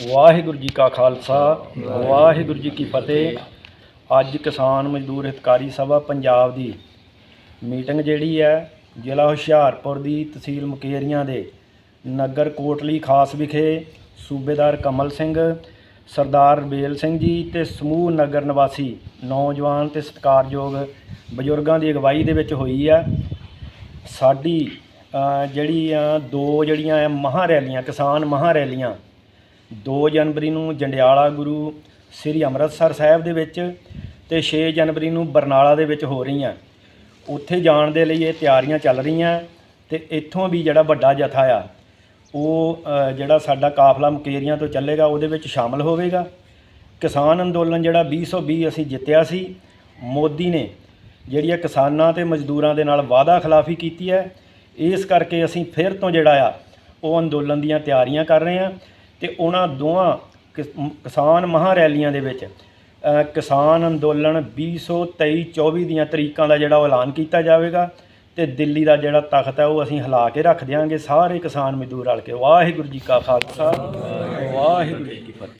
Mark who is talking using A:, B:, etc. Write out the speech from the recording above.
A: ਵਾਹਿਗੁਰੂ ਜੀ ਕਾ ਖਾਲਸਾ, ਵਾਹਿਗੁਰੂ ਜੀ ਕੀ ਫਤਿਹ। ਅੱਜ ਕਿਸਾਨ ਮਜ਼ਦੂਰ ਹਿਤਕਾਰੀ ਸਭਾ ਪੰਜਾਬ ਦੀ ਮੀਟਿੰਗ ਜਿਹੜੀ ਹੈ, ਜ਼ਿਲ੍ਹਾ ਹੁਸ਼ਿਆਰਪੁਰ ਦੀ ਤਹਿਸੀਲ ਮੁਕੇਰੀਆਂ ਦੇ ਨਗਰ ਕੋਟਲੀ ਖਾਸ ਵਿਖੇ ਸੂਬੇਦਾਰ ਕਮਲ ਸਿੰਘ, ਸਰਦਾਰ ਰਬੇਲ ਸਿੰਘ ਜੀ ਤੇ ਸਮੂਹ ਨਗਰ ਨਿਵਾਸੀ ਨੌਜਵਾਨ ਤੇ ਸਤਿਕਾਰਯੋਗ ਬਜ਼ੁਰਗਾਂ ਦੀ ਅਗਵਾਈ ਦੇ ਵਿੱਚ ਹੋਈ ਹੈ। ਸਾਡੀ ਜਿਹੜੀ ਆ ਦੋ ਜਿਹੜੀਆਂ ਆ ਮਹਾਂ ਰੈਲੀਆਂ, ਕਿਸਾਨ ਮਹਾਂ ਰੈਲੀਆਂ 2 ਜਨਵਰੀ ਨੂੰ ਜੰਡਿਆਲਾ ਗੁਰੂ ਸ੍ਰੀ ਅੰਮ੍ਰਿਤਸਰ ਸਾਹਿਬ ਦੇ ਵਿੱਚ ਤੇ 6 ਜਨਵਰੀ ਨੂੰ ਬਰਨਾਲਾ ਦੇ ਵਿੱਚ ਹੋ ਰਹੀਆਂ। ਉੱਥੇ ਜਾਣ ਦੇ ਲਈ ਇਹ ਤਿਆਰੀਆਂ ਚੱਲ ਰਹੀਆਂ ਤੇ ਇੱਥੋਂ ਵੀ ਜਿਹੜਾ ਵੱਡਾ ਜਥਾ ਆ, ਉਹ ਜਿਹੜਾ ਸਾਡਾ ਕਾਫਲਾ ਮੁਕੇਰੀਆਂ ਤੋਂ ਚੱਲੇਗਾ, ਉਹਦੇ ਵਿੱਚ ਸ਼ਾਮਲ ਹੋਵੇਗਾ। ਕਿਸਾਨ ਅੰਦੋਲਨ ਜਿਹੜਾ 2020 ਅਸੀਂ ਜਿੱਤਿਆ ਸੀ, ਮੋਦੀ ਨੇ ਜਿਹੜੀ ਆ ਕਿਸਾਨਾਂ ਤੇ ਮਜ਼ਦੂਰਾਂ ਦੇ ਨਾਲ ਵਾਅਦਾ ਖਿਲਾਫੀ ਕੀਤੀ ਹੈ, ਇਸ ਕਰਕੇ ਅਸੀਂ ਫਿਰ ਤੋਂ ਜਿਹੜਾ ਆ, ਉਹ ਅੰਦੋਲਨ ਦੀਆਂ ਤਿਆਰੀਆਂ ਕਰ ਰਹੇ ਹਾਂ। ਤੇ ਉਹਨਾਂ ਦੋਵਾਂ ਕਿਸਾਨ ਮਹਾਂ ਰੈਲੀਆਂ ਦੇ ਵਿੱਚ ਕਿਸਾਨ ਅੰਦੋਲਨ 2023 24 ਦੀਆਂ ਤਰੀਕਾਂ ਦਾ ਜਿਹੜਾ ਉਹ ਐਲਾਨ ਕੀਤਾ ਜਾਵੇਗਾ ਤੇ ਦਿੱਲੀ ਦਾ ਜਿਹੜਾ ਤਖਤ ਹੈ ਉਹ ਅਸੀਂ ਹਿਲਾ ਕੇ ਰੱਖ ਦਿਆਂਗੇ ਸਾਰੇ ਕਿਸਾਨ ਮਜ਼ਦੂਰ ਰਲ ਕੇ। ਵਾਹਿਗੁਰੂ ਜੀ ਕਾ ਖਾਲਸਾ। ਵਾਹਿਗੁਰੂ ਜੀ ਕੀ ਫਤਿਹ।